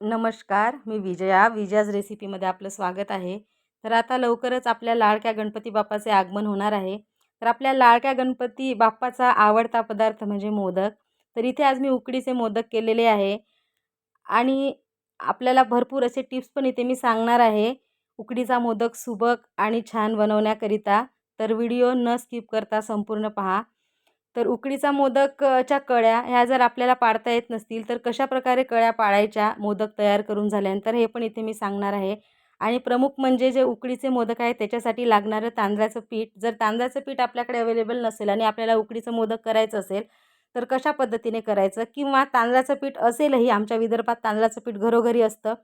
नमस्कार मी विजया. विजयाज रेसिपीमध्ये आपलं स्वागत आहे. तर आता लवकरच आपल्या लाडक्या गणपती बाप्पाचे आगमन होणार आहे. तर आपल्या लाडक्या गणपती बाप्पाचा आवडता पदार्थ म्हणजे मोदक. तर इथे आज मी उकडीचे मोदक केलेले आहे. आणि आपल्याला भरपूर असे टिप्स पण इथे मी सांगणार आहे. उकडीचा मोदक सुबक आणि छान बनवण्याकरिता. तर व्हिडिओ न स्किप करता संपूर्ण पहा. तर उकडीचा मोदकच्या कळ्या ह्या जर आपल्याला पाडता येत नसतील तर कशा प्रकारे कळ्या पाळायच्या मोदक तयार करून झाल्यानंतर हे पण इथे मी सांगणार आहे. आणि प्रमुख म्हणजे जे उकडीचे मोदक आहे त्याच्यासाठी लागणारं तांदळाचं पीठ जर तांदळाचं पीठ आपल्याकडे अवेलेबल नसेल आणि आपल्याला उकडीचं मोदक करायचं असेल तर कशा पद्धतीने करायचं? किंवा तांदळाचं पीठ असेलही आमच्या विदर्भात तांदळाचं पीठ घरोघरी असतं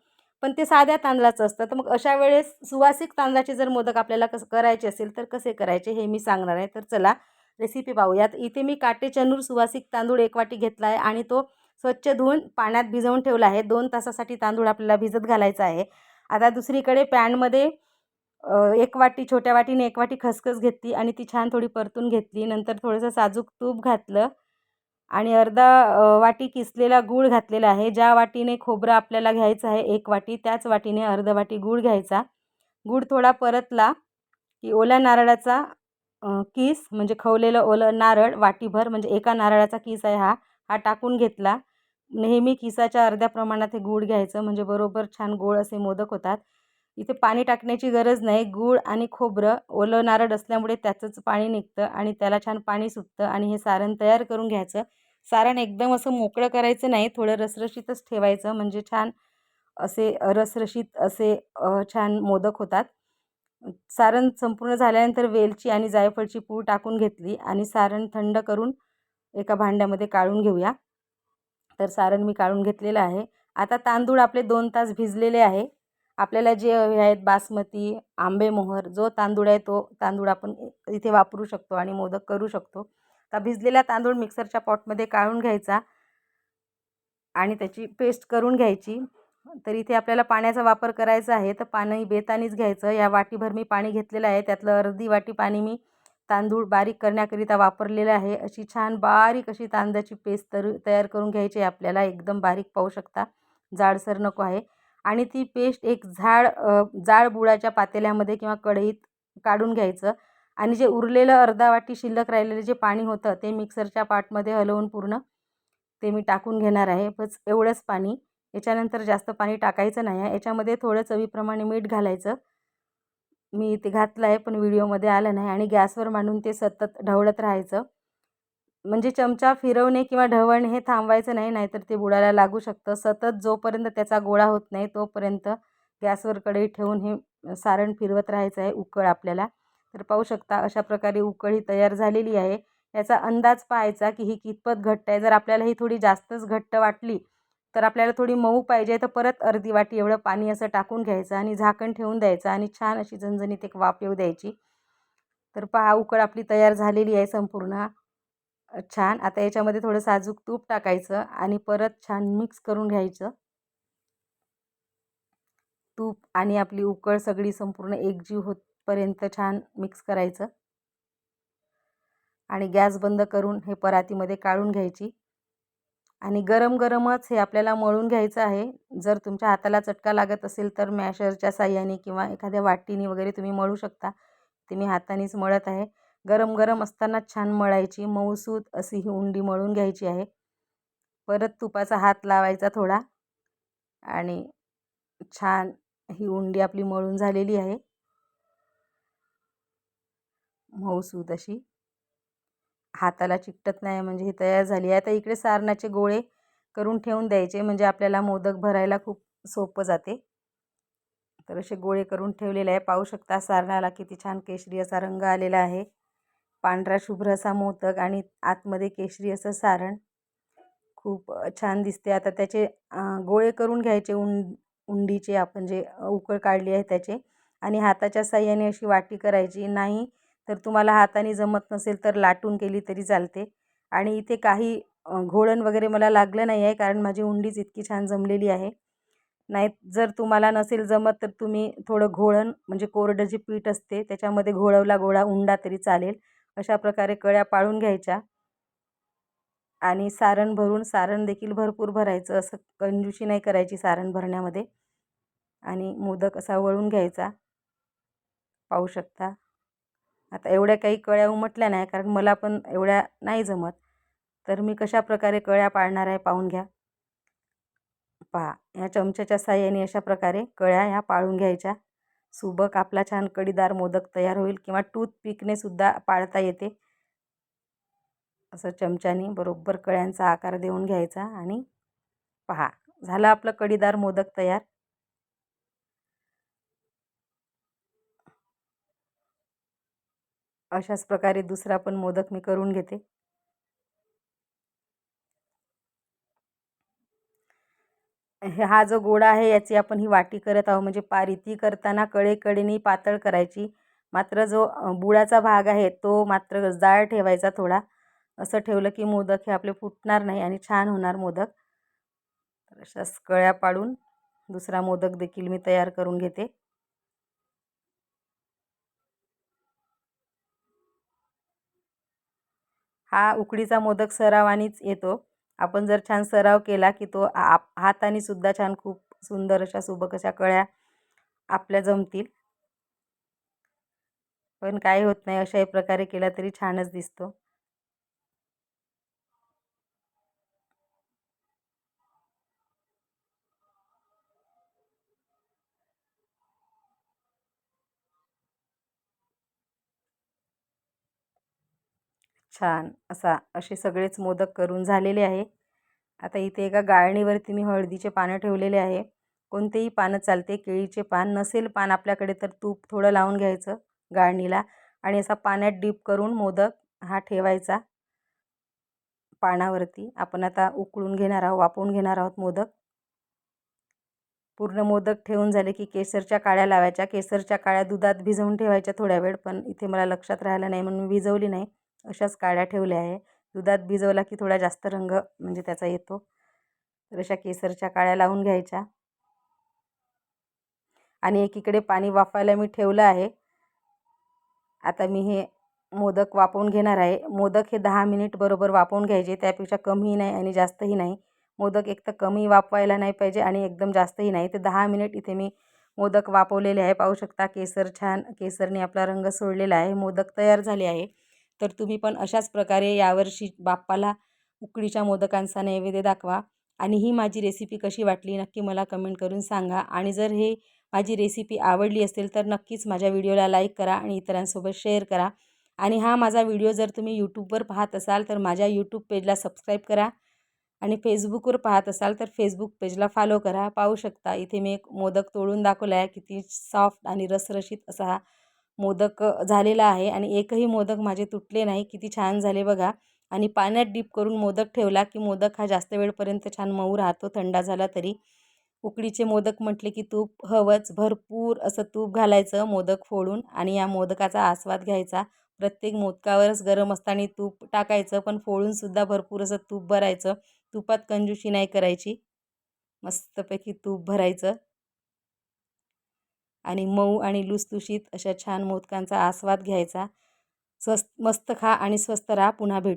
पण ते साध्या तांदळाचं असतं तर मग अशा वेळेस सुवासिक तांदळाचे जर मोदक आपल्याला कसं करायचे असेल तर कसे करायचे हे मी सांगणार आहे. तर चला रेसिपी पाहूयात. इथे मी काटे चनूर सुवासिक तांदूळ एक वाटी घेतला आहे आणि तो स्वच्छ धुवून पाण्यात भिजवून ठेवला आहे. दोन तासासाठी तांदूळ आपल्याला भिजत घालायचा आहे. आता दुसरीकडे पॅनमध्ये एक वाटी छोट्या वाटीने एक वाटी खसखस घेतली आणि ती छान थोडी परतून घेतली. नंतर थोडंसं साजूक तूप घातलं आणि अर्धा वाटी किसलेला गूळ घातलेला आहे. ज्या वाटीने खोबरं आपल्याला घ्यायचं आहे एक वाटी. त्याच वाटीने अर्धा वाटी गूळ घ्यायचा. गूळ थोडा परतला की ओल्या नारळाचा किस म्हणजे खवलेलं ओलं नारळ वाटीभर म्हणजे एका नारळाचा किस आहे हा हा टाकून घेतला. नेहमी किसाच्या अर्ध्या प्रमाणात हे गूळ घ्यायचं म्हणजे बरोबर छान गोळ असे मोदक होतात. इथे पाणी टाकण्याची गरज नाही गूळ आणि खोबरं ओलं नारळ असल्यामुळे त्याचंच पाणी निघतं आणि त्याला छान पाणी सुटतं आणि हे सारण तयार करून घ्यायचं. सारण एकदम असं मोकळं करायचं नाही थोडं रसरशीतच ठेवायचं म्हणजे छान असे रसरशीत असे छान मोदक होतात. सारण संपूर्ण झाल्यानंतर वेलची आणि जायफळची पूड टाकून घेतली आणि सारण थंड करून एका भांड्यामध्ये काढून घेऊया. तर सारण मी काढून घेतलेलं आहे. आता तांदूळ आपले दोन तास भिजलेले आहे. आपल्याला जे हवे आहेत बासमती आंबेमोहर जो तांदूळ आहे तो तांदूळ आपण इथे वापरू शकतो आणि मोदक करू शकतो. तर भिजलेला तांदूळ मिक्सरच्या पॉटमध्ये काढून घ्यायचा आणि त्याची पेस्ट करून घ्यायची. तर इथे आपल्याला पाण्याचा वापर करायचा आहे तर पाणी बेतानीच घ्यायचं. या वाटीभर मी पाणी घेतलेलं आहे. त्यातलं अर्धी वाटी पाणी मी तांदूळ बारीक करण्याकरिता वापरलेलं आहे. अशी छान बारीक अशी तांदळाची पेस्ट तर तयार करून घ्यायची आहे आपल्याला. एकदम बारीक पाहू शकता. जाडसर नको आहे. आणि ती पेस्ट एक झाड जाड बुडाच्या पातेल्यामध्ये किंवा कढईत काढून घ्यायचं. आणि जे उरलेलं अर्धा वाटी शिल्लक राहिलेलं जे पाणी होतं ते मिक्सरच्या पाटमध्ये हलवून पूर्ण ते मी टाकून घेणार आहे. बस एवढंच पाणी. याच्यानंतर जास्त पाणी टाकायचं नाही आहे. याच्यामध्ये थोडं चवीप्रमाणे मीठ घालायचं. मी ते घातलं आहे पण व्हिडिओमध्ये आलं नाही आणि गॅसवर मांडून ते सतत ढवळत राहायचं. म्हणजे चमचा फिरवणे किंवा ढवळणे हे थांबवायचं नाही नाहीतर ते बुडायला लागू शकतं. सतत जोपर्यंत त्याचा गोळा होत नाही तोपर्यंत गॅसवर कढई ठेवून हे सारण फिरवत राहायचं आहे उकळ आपल्याला. तर पाहू शकता अशा प्रकारे उकळ ही तयार झालेली आहे. याचा अंदाज पाहायचा की ही कितपत घट्ट आहे. जर आपल्याला ही थोडी जास्तच घट्ट वाटली तर आपल्याला थोडी मऊ पाहिजे तर परत अर्धी वाटी एवढं पाणी असं टाकून घ्यायचं आणि झाकण ठेवून द्यायचं आणि छान अशी झणझणीत एक वाफ येऊ द्यायची. तर पहा उकळ आपली तयार झालेली आहे संपूर्ण. छान. आता याच्यामध्ये थोडं साजूक तूप टाकायचं आणि परत छान मिक्स करून घ्यायचं. तूप आणि आपली उकळ सगळी संपूर्ण एकजीव होतपर्यंत छान मिक्स करायचं. आणि गॅस बंद करून हे परातीमध्ये काढून घ्यायची. आणि गरम गरमच हे आपल्याला मळून घ्यायचं आहे. जर तुमच्या हाताला चटका लागत असेल तर मॅशरच्या साह्याने किंवा एखाद्या वाटीने वगैरे तुम्ही मळू शकता. ते मी हातानेच मळत आहे. गरम गरम असतानाच छान मळायची. मऊसूत अशी ही उंडी मळून घ्यायची आहे. परत तुपाचा हात लावायचा थोडा. आणि छान ही उंडी आपली मळून झालेली आहे. मऊसूत अशी. हाताला चिकटत नाही म्हणजे ही तयार झाली आहे. आता इकडे सारणाचे गोळे करून ठेवून द्यायचे म्हणजे आपल्याला मोदक भरायला खूप सोपं जाते. तर असे गोळे करून ठेवलेले आहे. पाहू शकता सारणाला किती छान केशरी असा रंग आलेला आहे. पांढरा शुभ्र असा मोदक आणि आतमध्ये केशरी असं सारण. खूप छान दिसते. आता त्याचे गोळे करून घ्यायचे उं उंडीचे आपण जे उकळ काढली आहे त्याचे. आणि हाताच्या साह्याने अशी वाटी करायची. नाही तर तुम्हाला हाताने जमत नसेल तर लाटून केली तरी चालते. आणि इथे काही घोळण वगैरे मला लागलं नाही आहे कारण माझी उंडीच इतकी छान जमलेली आहे. नाही जर तुम्हाला नसेल जमत तर तुम्ही थोडं घोळण म्हणजे कोरडं जे पीठ असते त्याच्यामध्ये घोळवला गोळा उंडा तरी चालेल. अशा प्रकारे कळ्या पाळून घ्यायच्या. आणि सारण भरून सारण देखील भरपूर भरायचं असं कंजूशी नाही करायची सारण भरण्यामध्ये. आणि मोदक असा वळून घ्यायचा. पाहू शकता. आता एवढ्या काही कळ्या उमटल्या नाही कारण मला पण एवढ्या नाही जमत. तर मी कशा प्रकारे कळ्या पाळणार आहे पाहून घ्या. पहा ह्या चमच्याच्या साह्याने अशा प्रकारे कळ्या ह्या पाळून घ्यायच्या. सुबक आपला छान कडीदार मोदक तयार होईल किंवा टूथपिकने सुद्धा पाळता येते. असं चमच्याने बरोबर कळ्यांचा आकार देऊन घ्यायचा आणि पहा झालं आपलं कडीदार मोदक तयार. अशाच प्रकारे दुसरा पण मोदक मी करून घेते. हा जो गोळा आहे याची आपण ही वाटी करत आहोत. म्हणजे पारिती करताना कडेकडेने पातळ करायची. मात्र जो बुळाचा भाग आहे तो मात्र जाळ ठेवायचा थोडा. असं ठेवलं की मोदक हे आपले फुटणार नाही आणि छान होणार मोदक. अशाच कळ्या पाडून दुसरा मोदक देखील मी तयार करून घेते. हा उकडीचा मोदक सरावानीच येतो. आपण जर छान सराव केला की तो आप हाताने सुद्धा छान खूप सुंदर अशा सुबक अशा कळ्या आपल्या जमतील. पण काय होत नाही अशाही प्रकारे केला तरी छानच दिसतो. छान असा असे सगळेच मोदक करून झालेले आहे. आता इथे एका गाळणीवरती मी हळदीचे पानं ठेवलेले आहे. कोणतेही पानं चालते केळीचे पान नसेल पान आपल्याकडे तर तूप थोडं लावून घ्यायचं गाळणीला आणि असा पाण्यात डीप करून मोदक हा ठेवायचा. पानावरती आपण आता उकळून घेणार आहोत वापरून घेणार आहोत मोदक. पूर्ण मोदक ठेवून झाले की केसरच्या काळ्या लावायच्या. केसरच्या काळ्या दुधात भिजवून ठेवायच्या थोड्या वेळ पण इथे मला लक्षात राहिलं नाही म्हणून मी भिजवली नाही. अशाच काळ्या ठेवल्या आहे. दुधात भिजवला की थोडा जास्त रंग म्हणजे त्याचा येतो. तर अशा केसरच्या काळ्या लावून घ्यायच्या. आणि एकीकडे पाणी वाफायला मी ठेवलं आहे. आता मी हे मोदक वापवून घेणार आहे. मोदक हे दहा मिनिट बरोबर वापवून घ्यायचे. त्यापेक्षा कमीही नाही आणि जास्तही नाही. मोदक एक तर कमी वापवायला नाही पाहिजे आणि एकदम जास्तही नाही. ते दहा मिनिट इथे मी मोदक वापवलेले आहे. पाहू शकता केसर छान केसरने आपला रंग सोडलेला आहे. मोदक तयार झाले आहे. तर तुम्ही पण अशाच प्रकारे यावर्षी बाप्पाला उकडीच्या मोदकांचा नैवेद्य दाखवा आणि ही माझी रेसिपी कशी वाटली नक्की मला कमेंट करून सांगा. आणि जर हे माझी रेसिपी आवडली असेल तर नक्कीच माझ्या व्हिडिओला लाईक करा आणि इतरांसोबत शेअर करा. आणि हा माझा व्हिडिओ जर तुम्ही यूट्यूबवर पाहत असाल तर माझ्या यूट्यूब पेजला सबस्क्राईब करा आणि फेसबुकवर पाहत असाल तर फेसबुक पेजला फॉलो करा. पाहू शकता इथे मी एक मोदक तोडून दाखवला आहे किती सॉफ्ट आणि रसरशीत असा हा मोदक झालेला आहे आणि एकही मोदक माझे तुटले नाही. किती छान झाले बघा. आणि पाण्यात डीप करून मोदक ठेवला की मोदक हा जास्त वेळपर्यंत छान मऊ राहतो थंडा झाला तरी. उकडीचे मोदक म्हटले की तूप हवंच. भरपूर असं तूप घालायचं मोदक फोडून आणि या मोदकाचा आस्वाद घ्यायचा. प्रत्येक मोदकावरच गरम असताना तूप टाकायचं पण फोडूनसुद्धा भरपूर असं तूप भरायचं. तुपात कंजूशी नाही करायची. मस्तपैकी तूप भरायचं. आणि मऊ आणि लुसलुशीत अशा छान मोदकांचा आस्वाद घ्यायचा. स्वस्त मस्त खा आणि स्वस्त राहा. पुन्हा भेट.